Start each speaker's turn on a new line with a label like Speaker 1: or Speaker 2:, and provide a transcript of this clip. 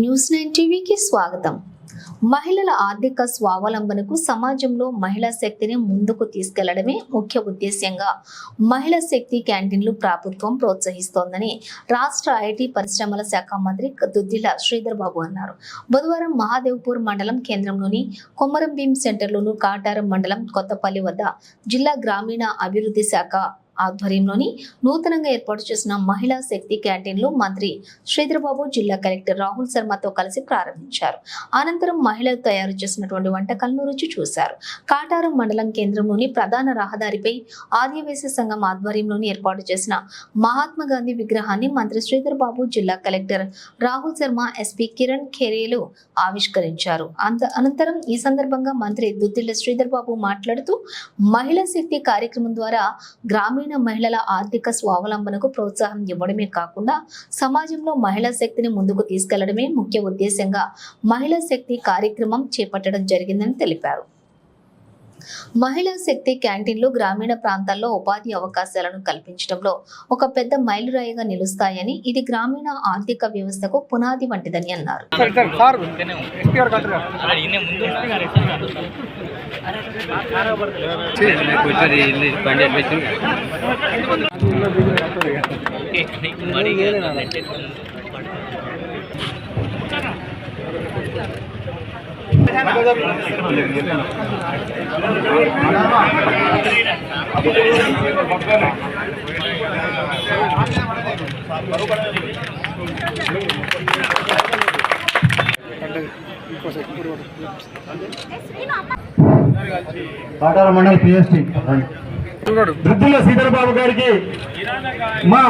Speaker 1: News nine టీవీకి స్వాగతం. మహిళల ఆర్థిక స్వావలంబనకు సమాజంలో మహిళా శక్తిని ముందుకు తీసుకెళ్ళడమే ముఖ్య ఉద్దేశ్యంగా మహిళా శక్తి క్యాంటీన్లు ప్రభుత్వం ప్రోత్సహిస్తోందని రాష్ట్ర ఐటీ పరిశ్రమల శాఖ మంత్రి దుద్దిల శ్రీధర్ బాబు అన్నారు. బుధవారం మహాదేవ్పూర్ మండలం కేంద్రంలోని కొమరం సెంటర్లోను కాటారం మండలం కొత్తపల్లి వద్ద జిల్లా గ్రామీణ అభివృద్ధి శాఖ ఆధ్వర్యంలోని నూతనంగా ఏర్పాటు చేసిన మహిళా శక్తి క్యాంటీన్లు మంత్రి శ్రీధరబాబు జిల్లా కలెక్టర్ రాహుల్ శర్మతో కలిసి ప్రారంభించారు. అనంతరం మహిళలు తయారు చేసినటువంటి వంటకాలను రుచి చూశారు. కాటారం మండలం కేంద్రంలోని ప్రధాన రహదారిపై ఆదివాసీ సంఘం ఆధ్వర్యంలోని ఏర్పాటు చేసిన మహాత్మా గాంధీ విగ్రహాన్ని మంత్రి శ్రీధర్ బాబు జిల్లా కలెక్టర్ రాహుల్ శర్మ ఎస్పీ కిరణ్ ఖేరేలు ఆవిష్కరించారు. అంత అనంతరం ఈ సందర్భంగా మంత్రి దుద్దిల్ల శ్రీధర్ బాబు మాట్లాడుతూ మహిళా శక్తి కార్యక్రమం ద్వారా గ్రామీణ మహిళల ఆర్థిక స్వావలంబనకు ప్రోత్సాహం ఇవ్వడమే కాకుండా సమాజంలో మహిళా శక్తిని ముందుకు తీసుకెళ్ళడమే ముఖ్య ఉద్దేశంగా మహిళా శక్తి కార్యక్రమం చేపట్టడం జరిగిందని తెలిపారు. మహిళా శక్తి క్యాంటీన్లు గ్రామీణ ప్రాంతాల్లో ఉపాధి అవకాశాలను కల్పించడంలో ఒక పెద్ద మైలురాయిగా నిలుస్తాయని ఇది గ్రామీణ ఆర్థిక వ్యవస్థకు పునాది వంటిదని అన్నారు.
Speaker 2: పాటాల మండలి పిఎస్టీ. వృద్ధుల సీతల బాబు గారికి మా